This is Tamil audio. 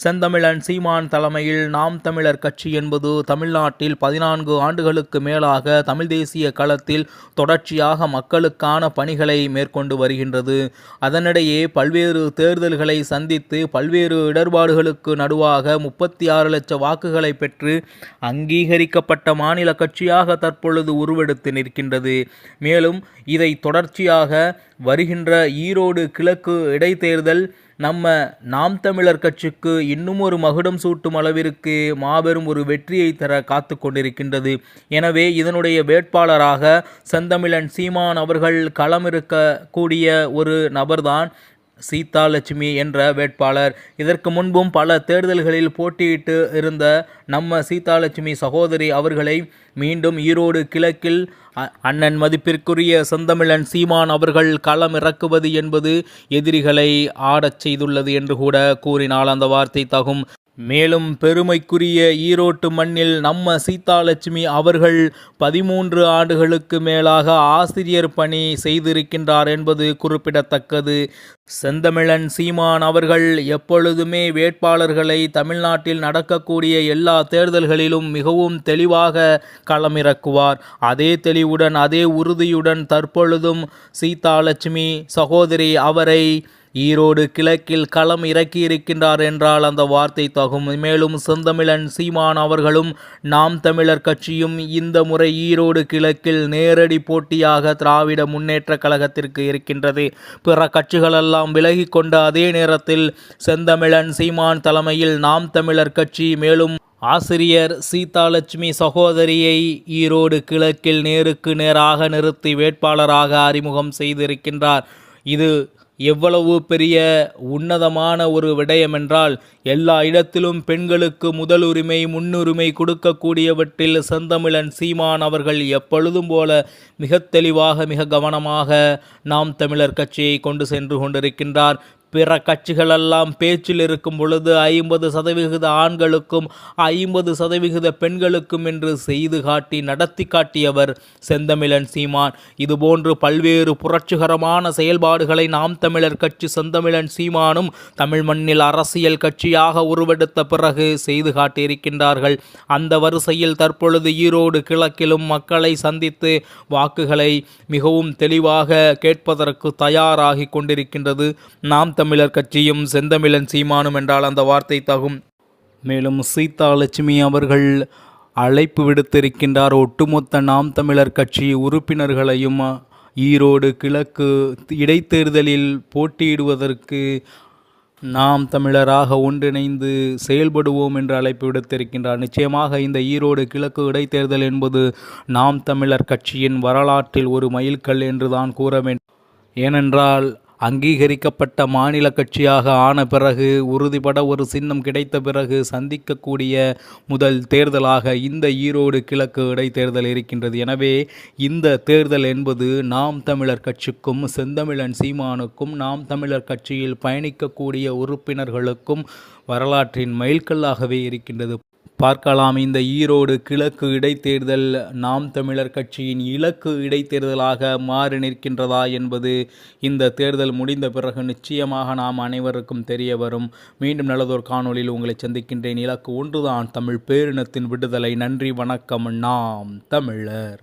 செந்தமிழன் சீமான் தலைமையில் நாம் தமிழர் கட்சி என்பது தமிழ்நாட்டில் பதினான்கு ஆண்டுகளுக்கு மேலாக தமிழ் தேசிய களத்தில் தொடர்ச்சியாக மக்களுக்கான பணிகளை மேற்கொண்டு வருகின்றது. அதனிடையே பல்வேறு தேர்தல்களை சந்தித்து பல்வேறு இடர்பாடுகளுக்கு நடுவாக முப்பத்தி ஆறு லட்சம் வாக்குகளை பெற்று அங்கீகரிக்கப்பட்ட மாநில கட்சியாக தற்பொழுது உருவெடுத்து நிற்கின்றது. மேலும் இதை தொடர்ச்சியாக வருகின்ற ஈரோடு கிழக்கு இடைத்தேர்தல் நம்ம நாம் தமிழர் கட்சிக்கு இன்னும் ஒரு மகுடம் சூட்டும் அளவிற்கு மாபெரும் ஒரு வெற்றியை தர காத்து கொண்டிருக்கின்றது. எனவே இதனுடைய வேட்பாளராக செந்தமிழன் சீமான் அவர்கள் களமிருக்கக்கூடிய ஒரு நபர்தான் சீதாலட்சுமி என்ற வேட்பாளர். இதற்கு முன்பும் பல தேர்தல்களில் போட்டியிட்டு இருந்த நம்ம சீதாலட்சுமி சகோதரி அவர்களை மீண்டும் ஈரோடு கிழக்கில் அ- அண்ணன் மதிப்பிற்குரிய செந்தமிழன் சீமான் அவர்கள் களம் இறக்குவது என்பது எதிரிகளை ஆடச் செய்துள்ளது என்று கூட கூறினால் அந்த வார்த்தை தகும். மேலும் பெருமைக்குரிய ஈரோட்டு மண்ணில் நம்ம சீதாலட்சுமி அவர்கள் பதிமூன்று ஆண்டுகளுக்கு மேலாக ஆசிரியர் பணி செய்திருக்கின்றார் என்பது குறிப்பிடத்தக்கது. செந்தமிழன் சீமான் அவர்கள் எப்பொழுதுமே வேட்பாளர்களை தமிழ்நாட்டில் நடக்கக்கூடிய எல்லா தேர்தல்களிலும் மிகவும் தெளிவாக களமிறக்குவார். அதே தெளிவுடன் அதே உறுதியுடன் தற்பொழுதும் சீதாலட்சுமி சகோதரி அவரை ஈரோடு கிழக்கில் களம் இறக்கியிருக்கின்றார் என்றால் அந்த வார்த்தை தகும். மேலும் செந்தமிழன் சீமான் அவர்களும் நாம் தமிழர் கட்சியும் இந்த முறை ஈரோடு கிழக்கில் நேரடி போட்டியாக திராவிட முன்னேற்ற கழகத்திற்கு இருக்கின்றது. பிற கட்சிகளெல்லாம் விலகி கொண்ட அதே நேரத்தில் செந்தமிழன் சீமான் தலைமையில் நாம் தமிழர் கட்சி மேலும் ஆசிரியர் சீதாலட்சுமி சகோதரியை ஈரோடு கிழக்கில் நேருக்கு நேராக நிறுத்தி வேட்பாளராக அறிமுகம் செய்திருக்கின்றார். இது எவ்வளவு பெரிய உன்னதமான ஒரு விடயம் என்றால் எல்லா இடத்திலும் பெண்களுக்கு முதலுரிமை முன்னுரிமை கொடுக்கக்கூடியவற்றில் செந்தமிழன் சீமான் அவர்கள் எப்பொழுதும் போல மிக தெளிவாக மிக கவனமாக நாம் தமிழர் கட்சியை கொண்டு சென்று கொண்டிருக்கின்றார். பிற கட்சிகளெல்லாம் பேச்சில் இருக்கும் பொழுது ஐம்பது சதவிகித ஆண்களுக்கும் ஐம்பது சதவிகித பெண்களுக்கும் என்று செய்து காட்டி நடத்தி காட்டியவர் செந்தமிழன் சீமான். இதுபோன்று பல்வேறு புரட்சிகரமான செயல்பாடுகளை நாம் தமிழர் கட்சி செந்தமிழன் சீமானும் தமிழ் மண்ணில் அரசியல் கட்சியாக உருவெடுத்த பிறகு செய்து காட்டியிருக்கின்றார்கள். அந்த வரிசையில் தற்பொழுது ஈரோடு கிழக்கிலும் மக்களை சந்தித்து வாக்குகளை மிகவும் தெளிவாக கேட்பதற்கு தயாராகி கொண்டிருக்கின்றது. நாம் தமிழர் கட்சியும் செந்தமிழன் சீமானும் என்றால் அந்த வார்த்தை தகும். மேலும் சீதாலட்சுமி அவர்கள் அழைப்பு விடுத்திருக்கின்றார். ஒட்டுமொத்த நாம் தமிழர் கட்சி உறுப்பினர்களையும் ஈரோடு கிழக்கு இடைத்தேர்தலில் போட்டியிடுவதற்கு நாம் தமிழராக ஒன்றிணைந்து செயல்படுவோம் என்று அழைப்பு விடுத்திருக்கின்றார். நிச்சயமாக இந்த ஈரோடு கிழக்கு இடைத்தேர்தல் என்பது நாம் தமிழர் கட்சியின் வரலாற்றில் ஒரு மைல்கல் என்றுதான் கூற வேண்டும். ஏனென்றால் அங்கீகரிக்கப்பட்ட மாநில கட்சியாக ஆன பிறகு உறுதிபட ஒரு சின்னம் கிடைத்த பிறகு சந்திக்கக்கூடிய முதல் தேர்தலாக இந்த ஈரோடு கிழக்கு இடைத்தேர்தல் இருக்கின்றது. எனவே இந்த தேர்தல் என்பது நாம் தமிழர் கட்சிக்கும் செந்தமிழன் சீமானுக்கும் நாம் தமிழர் கட்சியில் பயணிக்கக்கூடிய உறுப்பினர்களுக்கும் வரலாற்றின் மைல்கல்லாகவே இருக்கின்றது. பார்க்கலாம். இந்த ஈரோடு கிழக்கு இடைத்தேர்தல் நாம் தமிழர் கட்சியின் இலக்கு இடைத்தேர்தலாக மாறி நிற்கின்றதா என்பது இந்த தேர்தல் முடிந்த பிறகு நிச்சயமாக நாம் அனைவருக்கும் தெரிய வரும். மீண்டும் நல்லதொரு காணொளியில் உங்களை சந்திக்கின்றேன். இலக்கு ஒன்றுதான். தமிழ் பேரினத்தின் விடுதலை. நன்றி வணக்கம். நாம் தமிழர்.